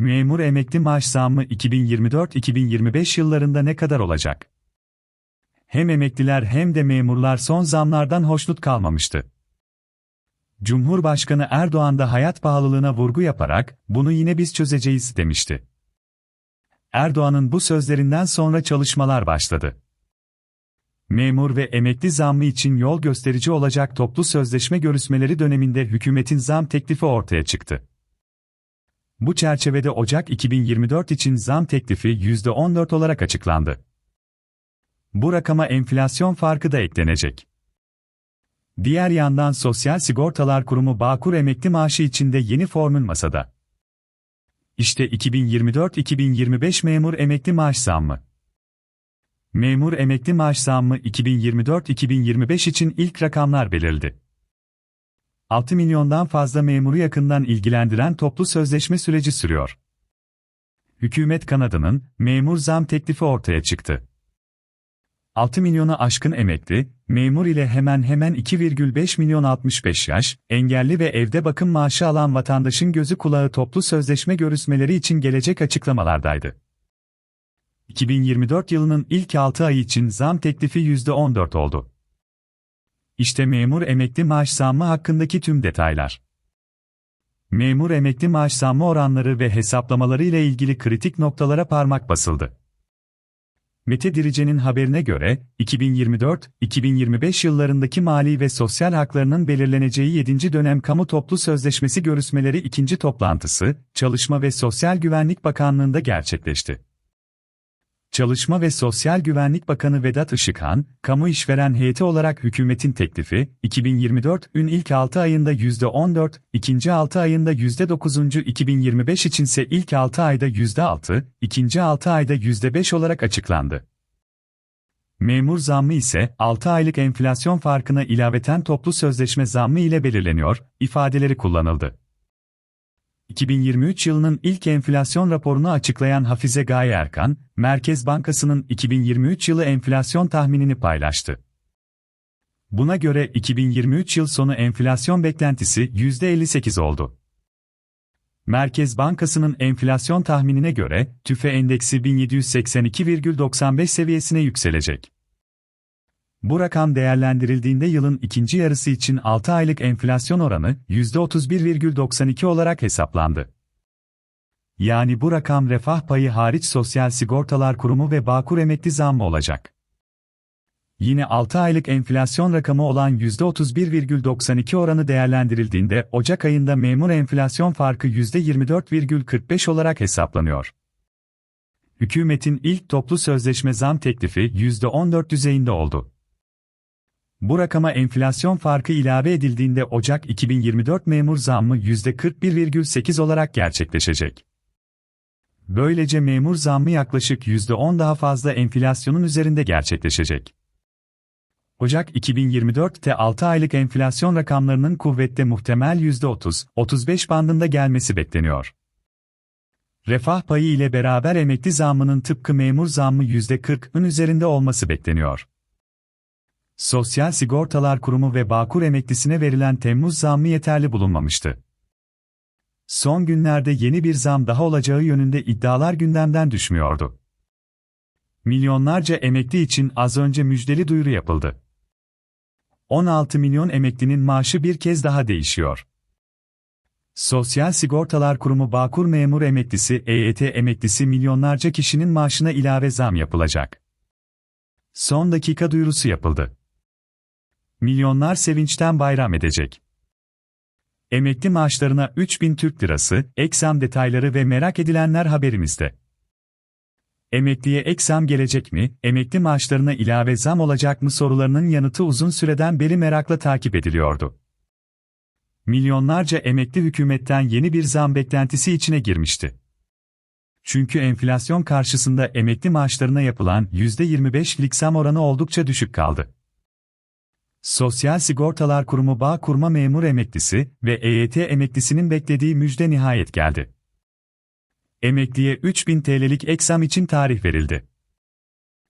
Memur emekli maaş zammı 2024-2025 yıllarında ne kadar olacak? Hem emekliler hem de memurlar son zamlardan hoşnut kalmamıştı. Cumhurbaşkanı Erdoğan da hayat pahalılığına vurgu yaparak, bunu yine biz çözeceğiz demişti. Erdoğan'ın bu sözlerinden sonra çalışmalar başladı. Memur ve emekli zammı için yol gösterici olacak toplu sözleşme görüşmeleri döneminde hükümetin zam teklifi ortaya çıktı. Bu çerçevede Ocak 2024 için zam teklifi %14 olarak açıklandı. Bu rakama enflasyon farkı da eklenecek. Diğer yandan Sosyal Sigortalar Kurumu Bağkur emekli maaşı içinde yeni formül masada. İşte 2024-2025 memur emekli maaş zammı. Memur emekli maaş zammı 2024-2025 için ilk rakamlar belirledi. 6 milyondan fazla memuru yakından ilgilendiren toplu sözleşme süreci sürüyor. Hükümet kanadının memur zam teklifi ortaya çıktı. 6 milyonu aşkın emekli, memur ile hemen hemen 2,5 milyon 65 yaş, engelli ve evde bakım maaşı alan vatandaşın gözü kulağı toplu sözleşme görüşmeleri için gelecek açıklamalardaydı. 2024 yılının ilk 6 ayı için zam teklifi %14 oldu. İşte memur emekli maaş zammı hakkındaki tüm detaylar. Memur emekli maaş zammı oranları ve hesaplamaları ile ilgili kritik noktalara parmak basıldı. Mete Dirice'nin haberine göre, 2024-2025 yıllarındaki mali ve sosyal haklarının belirleneceği 7. dönem kamu toplu sözleşmesi görüşmeleri ikinci toplantısı, Çalışma ve Sosyal Güvenlik Bakanlığı'nda gerçekleşti. Çalışma ve Sosyal Güvenlik Bakanı Vedat Işıkhan, kamu işveren heyeti olarak hükümetin teklifi, 2024'ün ilk 6 ayında %14, ikinci 6 ayında %9. 2025 içinse ilk 6 ayda %6, ikinci 6 ayda %5 olarak açıklandı. Memur zammı ise 6 aylık enflasyon farkına ilaveten toplu sözleşme zammı ile belirleniyor, ifadeleri kullanıldı. 2023 yılının ilk enflasyon raporunu açıklayan Hafize Gaye Erkan, Merkez Bankası'nın 2023 yılı enflasyon tahminini paylaştı. Buna göre 2023 yıl sonu enflasyon beklentisi %58 oldu. Merkez Bankası'nın enflasyon tahminine göre TÜFE endeksi 1782,95 seviyesine yükselecek. Bu rakam değerlendirildiğinde yılın ikinci yarısı için 6 aylık enflasyon oranı %31,92 olarak hesaplandı. Yani bu rakam refah payı hariç Sosyal Sigortalar Kurumu ve Bağkur emekli zammı olacak. Yine 6 aylık enflasyon rakamı olan %31,92 oranı değerlendirildiğinde Ocak ayında memur enflasyon farkı %24,45 olarak hesaplanıyor. Hükümetin ilk toplu sözleşme zam teklifi %14 düzeyinde oldu. Bu rakama enflasyon farkı ilave edildiğinde Ocak 2024 memur zammı %41,8 olarak gerçekleşecek. Böylece memur zammı yaklaşık %10 daha fazla enflasyonun üzerinde gerçekleşecek. Ocak 2024'te 6 aylık enflasyon rakamlarının kuvvette muhtemel %30-35 bandında gelmesi bekleniyor. Refah payı ile beraber emekli zammının tıpkı memur zammı %40'ın üzerinde olması bekleniyor. Sosyal Sigortalar Kurumu ve Bağkur emeklisine verilen Temmuz zammı yeterli bulunmamıştı. Son günlerde yeni bir zam daha olacağı yönünde iddialar gündemden düşmüyordu. Milyonlarca emekli için az önce müjdeli duyuru yapıldı. 16 milyon emeklinin maaşı bir kez daha değişiyor. Sosyal Sigortalar Kurumu Bağkur memur emeklisi, EYT emeklisi milyonlarca kişinin maaşına ilave zam yapılacak. Son dakika duyurusu yapıldı. Milyonlar sevinçten bayram edecek. Emekli maaşlarına 3000 Türk Lirası, eksam detayları ve merak edilenler haberimizde. Emekliye eksam gelecek mi, emekli maaşlarına ilave zam olacak mı sorularının yanıtı uzun süreden beri merakla takip ediliyordu. Milyonlarca emekli hükümetten yeni bir zam beklentisi içine girmişti. Çünkü enflasyon karşısında emekli maaşlarına yapılan %25'lik zam oranı oldukça düşük kaldı. Sosyal Sigortalar Kurumu Bağ Kurma Memur Emeklisi ve EYT emeklisinin beklediği müjde nihayet geldi. Emekliye 3000 TL'lik eksam için tarih verildi.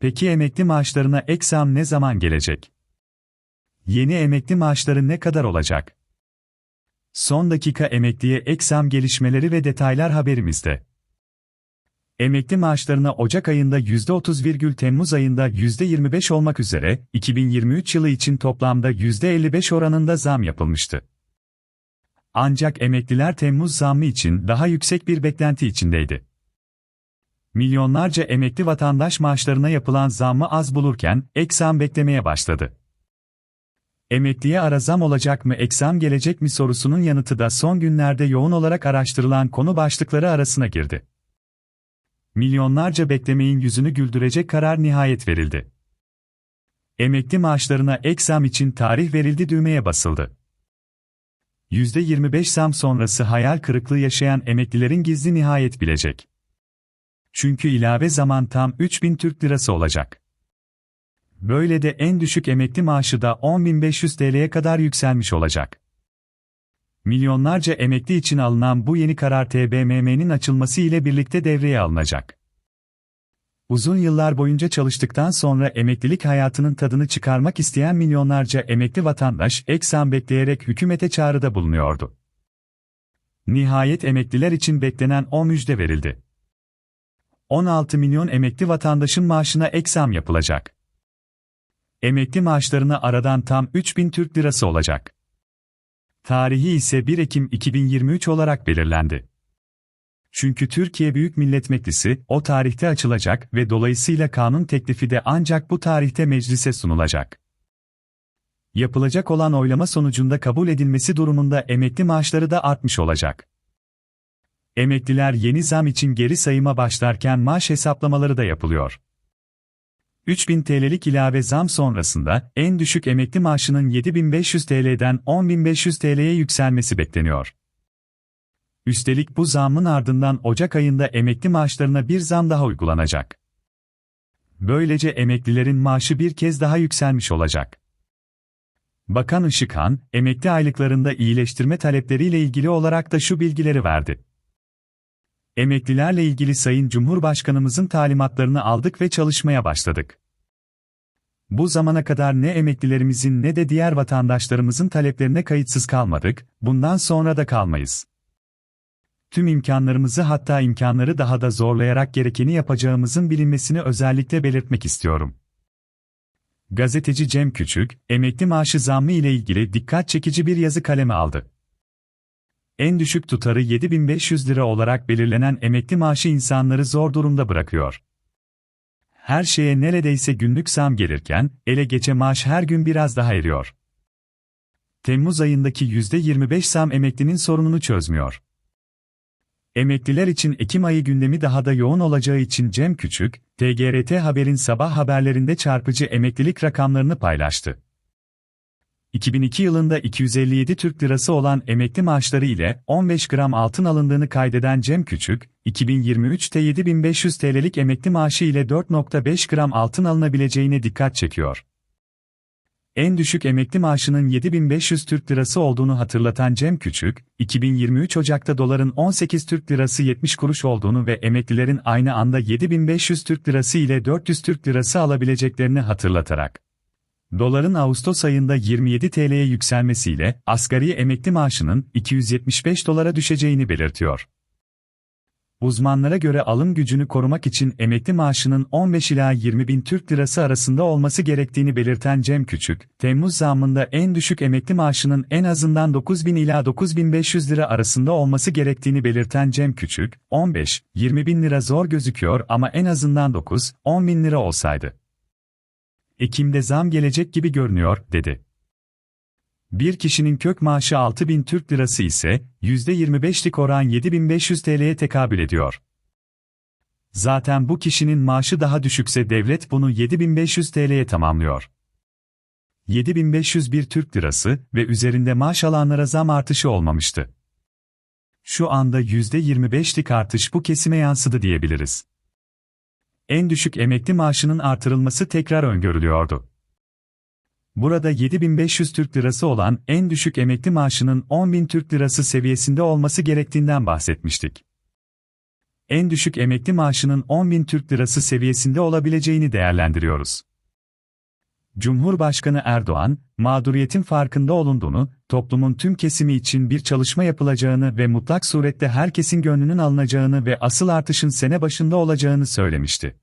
Peki emekli maaşlarına eksam ne zaman gelecek? Yeni emekli maaşları ne kadar olacak? Son dakika emekliye eksam gelişmeleri ve detaylar haberimizde. Emekli maaşlarına Ocak ayında %30, Temmuz ayında %25 olmak üzere 2023 yılı için toplamda %55 oranında zam yapılmıştı. Ancak emekliler Temmuz zammı için daha yüksek bir beklenti içindeydi. Milyonlarca emekli vatandaş maaşlarına yapılan zammı az bulurken ek zam beklemeye başladı. Emekliye ara zam olacak mı ek zam gelecek mi sorusunun yanıtı da son günlerde yoğun olarak araştırılan konu başlıkları arasına girdi. Milyonlarca beklemeyin yüzünü güldürecek karar nihayet verildi. Emekli maaşlarına ek zam için tarih verildi düğmeye basıldı. %25 zam sonrası hayal kırıklığı yaşayan emeklilerin gizli nihayet bilecek. Çünkü ilave zaman tam 3000 Türk Lirası olacak. Böyle de en düşük emekli maaşı da 10.500 TL'ye kadar yükselmiş olacak. Milyonlarca emekli için alınan bu yeni karar TBMM'nin açılması ile birlikte devreye alınacak. Uzun yıllar boyunca çalıştıktan sonra emeklilik hayatının tadını çıkarmak isteyen milyonlarca emekli vatandaş eksan bekleyerek hükümete çağrıda bulunuyordu. Nihayet emekliler için beklenen o müjde verildi. 16 milyon emekli vatandaşın maaşına eksam yapılacak. Emekli maaşlarına aradan tam 3000 Türk Lirası olacak. Tarihi ise 1 Ekim 2023 olarak belirlendi. Çünkü Türkiye Büyük Millet Meclisi o tarihte açılacak ve dolayısıyla kanun teklifi de ancak bu tarihte meclise sunulacak. Yapılacak olan oylama sonucunda kabul edilmesi durumunda emekli maaşları da artmış olacak. Emekliler yeni zam için geri sayıma başlarken maaş hesaplamaları da yapılıyor. 3000 TL'lik ilave zam sonrasında en düşük emekli maaşının 7500 TL'den 10500 TL'ye yükselmesi bekleniyor. Üstelik bu zamın ardından Ocak ayında emekli maaşlarına bir zam daha uygulanacak. Böylece emeklilerin maaşı bir kez daha yükselmiş olacak. Bakan Işıkhan, emekli aylıklarında iyileştirme talepleriyle ilgili olarak da şu bilgileri verdi. Emeklilerle ilgili Sayın Cumhurbaşkanımızın talimatlarını aldık ve çalışmaya başladık. Bu zamana kadar ne emeklilerimizin ne de diğer vatandaşlarımızın taleplerine kayıtsız kalmadık, bundan sonra da kalmayız. Tüm imkanlarımızı hatta imkanları daha da zorlayarak gerekeni yapacağımızın bilinmesini özellikle belirtmek istiyorum. Gazeteci Cem Küçük, emekli maaşı zammı ile ilgili dikkat çekici bir yazı kaleme aldı. En düşük tutarı 7500 lira olarak belirlenen emekli maaşı insanları zor durumda bırakıyor. Her şeye neredeyse günlük zam gelirken, ele geçe maaş her gün biraz daha eriyor. Temmuz ayındaki %25 zam emeklinin sorununu çözmüyor. Emekliler için Ekim ayı gündemi daha da yoğun olacağı için Cem Küçük, TGRT Haber'in sabah haberlerinde çarpıcı emeklilik rakamlarını paylaştı. 2002 yılında 257 Türk Lirası olan emekli maaşları ile 15 gram altın alındığını kaydeden Cem Küçük, 2023'te 7500 TL'lik emekli maaşı ile 4.5 gram altın alınabileceğine dikkat çekiyor. En düşük emekli maaşının 7500 Türk Lirası olduğunu hatırlatan Cem Küçük, 2023 Ocak'ta doların 18 Türk Lirası 70 kuruş olduğunu ve emeklilerin aynı anda 7500 Türk Lirası ile 400 Türk Lirası alabileceklerini hatırlatarak, Doların Ağustos ayında 27 TL'ye yükselmesiyle asgari emekli maaşının 275 dolara düşeceğini belirtiyor. Uzmanlara göre alım gücünü korumak için emekli maaşının 15 ila 20 bin Türk lirası arasında olması gerektiğini belirten Cem Küçük, Temmuz zamında en düşük emekli maaşının en azından 9 bin ila 9500 lira arasında olması gerektiğini belirten Cem Küçük, 15-20 bin lira zor gözüküyor ama en azından 9-10 bin lira olsaydı. Ekim'de zam gelecek gibi görünüyor, dedi. Bir kişinin kök maaşı 6000 Türk Lirası ise, %25'lik oran 7500 TL'ye tekabül ediyor. Zaten bu kişinin maaşı daha düşükse devlet bunu 7500 TL'ye tamamlıyor. 7501 Türk Lirası ve üzerinde maaş alanlara zam artışı olmamıştı. Şu anda %25'lik artış bu kesime yansıdı diyebiliriz en düşük emekli maaşının artırılması tekrar öngörülüyordu. Burada 7500 Türk Lirası olan en düşük emekli maaşının 10.000 Türk Lirası seviyesinde olması gerektiğinden bahsetmiştik. En düşük emekli maaşının 10.000 Türk Lirası seviyesinde olabileceğini değerlendiriyoruz. Cumhurbaşkanı Erdoğan, mağduriyetin farkında olunduğunu, toplumun tüm kesimi için bir çalışma yapılacağını ve mutlak surette herkesin gönlünün alınacağını ve asıl artışın sene başında olacağını söylemişti.